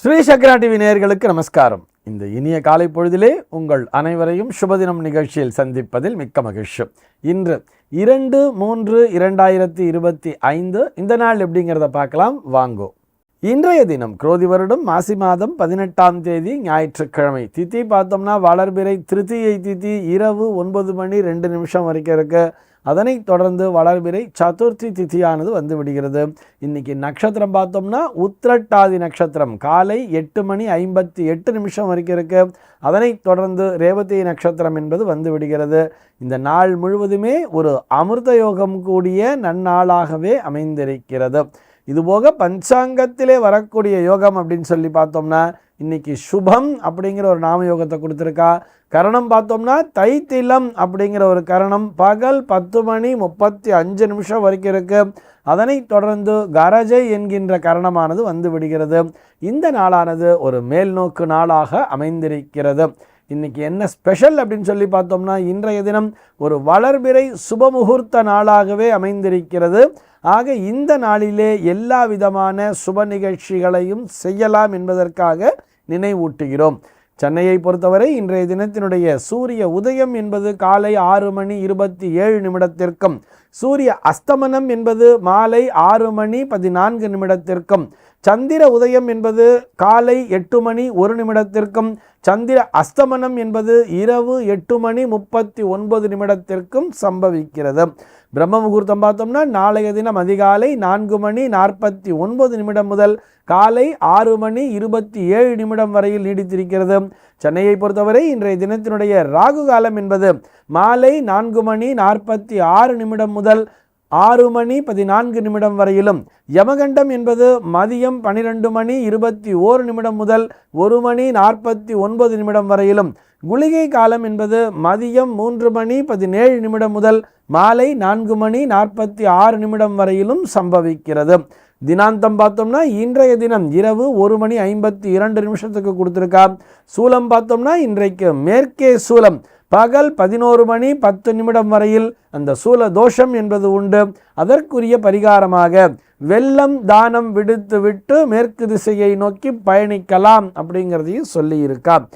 Sri Chakra TV நேயர்களுக்கு நமஸ்காரம். இந்த இனிய காலை பொழுதிலே உங்கள் அனைவரையும் சுபதினம் நிகழ்ச்சியில் சந்திப்பதில் மிக்க மகிழ்ச்சி. இன்று இரண்டு மூன்று இரண்டாயிரத்தி இருபத்தி ஐந்து இந்த நாள் எப்படிங்கிறத பார்க்கலாம். வாங்கோ. இன்றைய தினம் குரோதி வருடம் மாசி மாதம் பதினெட்டாம் தேதி ஞாயிற்றுக்கிழமை. தித்தி பார்த்தோம்னா வளர்பிறை திருத்தியை திதி இரவு ஒன்பது மணி ரெண்டு நிமிஷம் வரைக்கும் இருக்கு அதனைத் தொடர்ந்து வளர்பிறை சதுர்த்தி திதியானது வந்து விடுகிறது இன்னைக்கு நட்சத்திரம் பார்த்தோம்னா உத்திரட்டாதி நட்சத்திரம். காலை எட்டு மணி ஐம்பத்தி எட்டு நிமிஷம் வரைக்கும் இருக்கு அதனைத் தொடர்ந்து ரேவதி நட்சத்திரம் என்பது வந்து விடுகிறது இந்த நாள் முழுவதுமே ஒரு அமிர்த யோகம் கூடிய நன்னாளாகவே அமைந்திருக்கிறது. இதுபோக பஞ்சாங்கத்திலே வரக்கூடிய யோகம் அப்படின்னு சொல்லி பார்த்தோம்னா இன்னைக்கு சுபம் அப்படிங்கிற ஒரு நாம யோகத்தை கொடுத்துருக்கா. கரணம் பார்த்தோம்னா தைத்திலம் அப்படிங்கிற ஒரு கரணம் பகல் பத்து மணி முப்பத்தி அஞ்சு நிமிஷம் வரைக்கும் இருக்குது அதனைத் தொடர்ந்து கரஜை என்கின்ற கரணமானது வந்து விடுகிறது. இந்த நாளானது ஒரு மேல்நோக்கு நாளாக அமைந்திருக்கிறது. இன்னைக்கு என்ன ஸ்பெஷல் அப்படின்னு சொல்லி பார்த்தோம்னா இன்றைய தினம் ஒரு வளர்பிறை சுபமுகூர்த்த நாளாகவே அமைந்திருக்கிறது. ஆக இந்த நாளிலே எல்லா விதமான சுப நிகழ்ச்சிகளையும் செய்யலாம் என்பதற்காக நினைவூட்டுகிறோம். சென்னையை பொறுத்தவரை இன்றைய தினத்தினுடைய சூரிய உதயம் என்பது காலை ஆறு மணி இருபத்தி ஏழு நிமிடத்திற்கும் சூரிய அஸ்தமனம் என்பது மாலை ஆறு மணி பதினான்கு நிமிடத்திற்கும் சந்திர உதயம் என்பது காலை எட்டு மணி ஒரு நிமிடத்திற்கும் சந்திர அஸ்தமனம் என்பது இரவு எட்டு மணி முப்பத்தி ஒன்பது நிமிடத்திற்கும் சம்பவிக்கிறது. பிரம்ம முகூர்த்தம் பார்த்தோம்னா நாளைய தினம் அதிகாலை நான்கு மணி நாற்பத்தி ஒன்பது நிமிடம் முதல் காலை ஆறு மணி இருபத்தி ஏழு நிமிடம் வரையில் நீடித்திருக்கிறது. சென்னையை பொறுத்தவரை இன்றைய தினத்தினுடைய ராகு காலம் என்பது மாலை நான்கு மணி நாற்பத்தி ஆறு நிமிடம் முதல் ஆறு மணி பதினான்கு நிமிடம் வரையிலும். யமகண்டம் என்பது மதியம் பனிரெண்டு மணி இருபத்தி ஓரு நிமிடம் முதல் ஒரு மணி நாற்பத்தி ஒன்பது நிமிடம் வரையிலும். குளிகை காலம் என்பது மதியம் மூன்று மணி பதினேழு நிமிடம் முதல் மாலை நான்கு மணி நாற்பத்தி ஆறு நிமிடம் வரையிலும் சம்பவிக்கிறது. தினாந்தம் பார்த்தோம்னா இன்றைய தினம் இரவு ஒரு மணி ஐம்பத்தி இரண்டு நிமிஷத்துக்கு கொடுத்துருக்கா சூலம் பார்த்தோம்னா இன்றைக்கு மேற்கே சூலம். பகல் பதினோரு மணி பத்து நிமிடம் வரையில் அந்த சூல தோஷம் என்பது உண்டு. அதற்குரிய பரிகாரமாக வெள்ளம் தானம் விடுத்து விட்டு மேற்கு திசையை நோக்கி பயணிக்கலாம் அப்படிங்கிறதையும் சொல்லியிருக்கான்